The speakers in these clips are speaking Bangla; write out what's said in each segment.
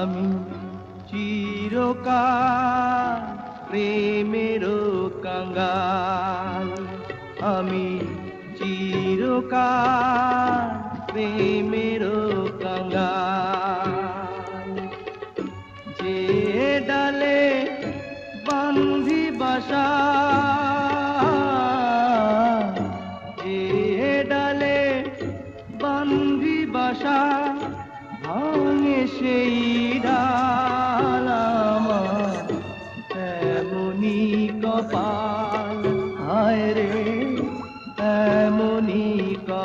আমি চিরকাল প্রেমের কাঙ্গাল। আমি চিরকাল প্রেমের কাঙ্গাল। যে ডালে বান্ধি বাসা, যে বাসা, ভাঙে সেই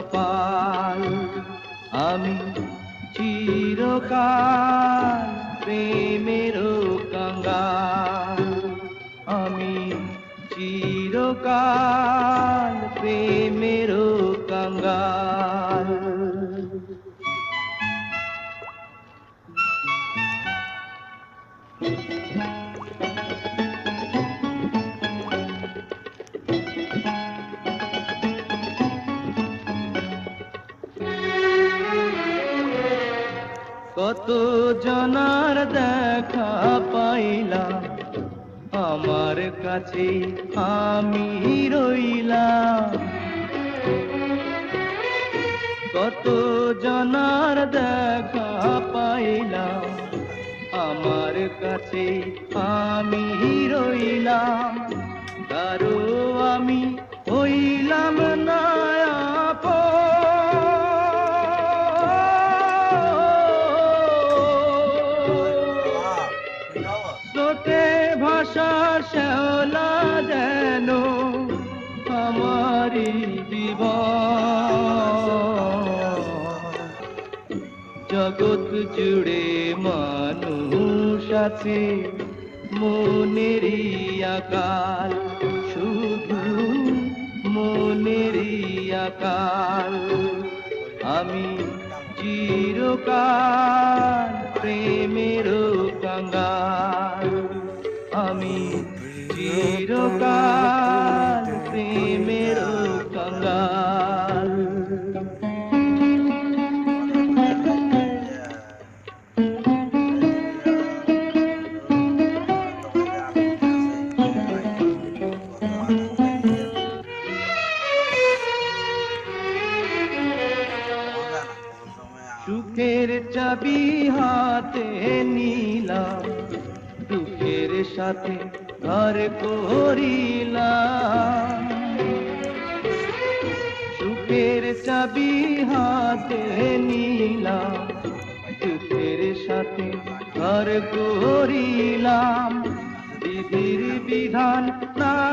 কপাল আমি চিরকাল প্রেমের কঙ্গাল। আমি চিরকাল প্রেমের কাঙ্গাল। কত জনার দেখা পাইলা আমার কাছে আমি রইলাম। কত জনার দেখা পাইলাম। আমার কাছে আমি রইলাম। কারও জগৎ জুড়ে মানুষ আছে, মনেরই আকাল, শুধু মনেরই আকাল। আমি চিরকাল প্রেমের কাঙ্গাল। আমি চিরকাল প্রেমের নিলাম দুঃখের সাথে ঘর করিলাম। সুখের চাবি হাতে নিলাম দুঃখের সাথে ঘর করিলাম। বিধির বিধান না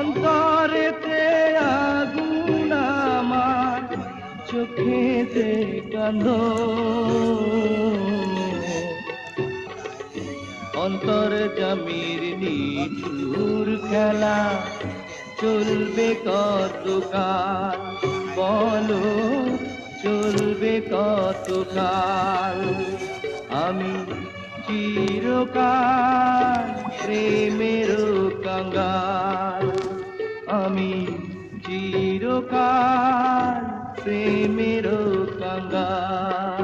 অন্তরেতে আগুন আমার চোখেতে কান্দ অন্তর জামির নিঠুর খেলা চলবে কতকাল? বলো, চলবে কতকাল? আমি চিরকাল প্রেমের আমি চিরকাল প্রেমের কাঙ্গাল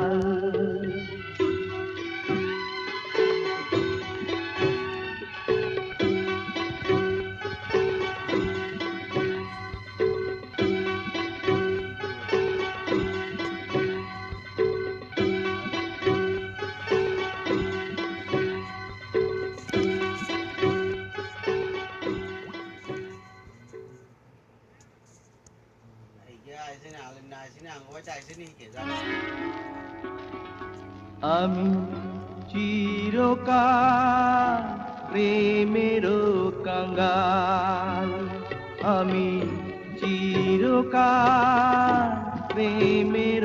আমি চিরকাল প্রেমের কাঙ্গাল। আমি চিরকাল প্রেমের